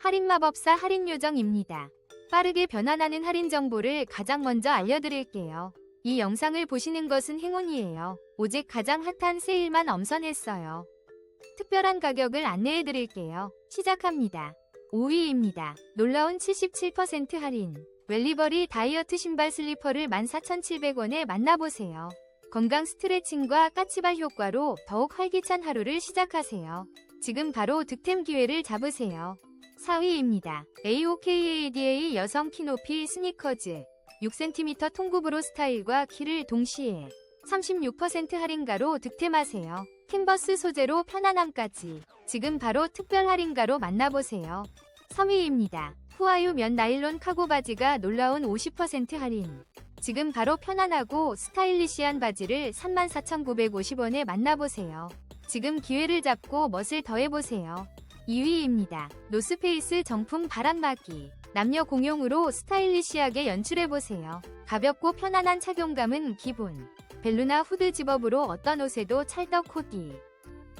할인마법사 할인요정입니다. 빠르게 변환하는 할인 정보를 가장 먼저 알려드릴게요. 이 영상을 보시는 것은 행운이에요. 오직 가장 핫한 세일만 엄선했어요. 특별한 가격을 안내해드릴게요. 시작합니다. 5위입니다. 놀라운 77% 할인. 웰리버리 다이어트 신발 슬리퍼를 14,700원에 만나보세요. 건강 스트레칭과 까치발 효과로 더욱 활기찬 하루를 시작하세요. 지금 바로 득템 기회를 잡으세요. 4위입니다. AOKADA 여성 키 높이 스니커즈 6cm 통굽으로 스타일과 키를 동시에 36% 할인가로 득템하세요. 캔버스 소재로 편안함까지 지금 바로 특별 할인가로 만나보세요. 3위입니다. 후아유 면 나일론 카고 바지가 놀라운 50% 할인 지금 바로 편안하고 스타일리시한 바지를 34,950원에 만나보세요. 지금 기회를 잡고 멋을 더해보세요. 2위입니다. 노스페이스 정품 바람막이. 남녀 공용으로 스타일리시하게 연출해보세요. 가볍고 편안한 착용감은 기본. 벨루나 후드 집업으로 어떤 옷에도 찰떡 코디.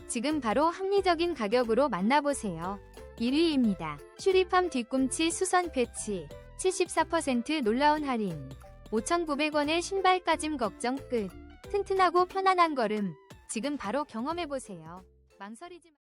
지금 바로 합리적인 가격으로 만나보세요. 1위입니다. 슈리팜 뒤꿈치 수선 패치. 74% 놀라운 할인. 5,900원의 신발 까짐 걱정 끝. 튼튼하고 편안한 걸음. 지금 바로 경험해보세요. 망설이지 마.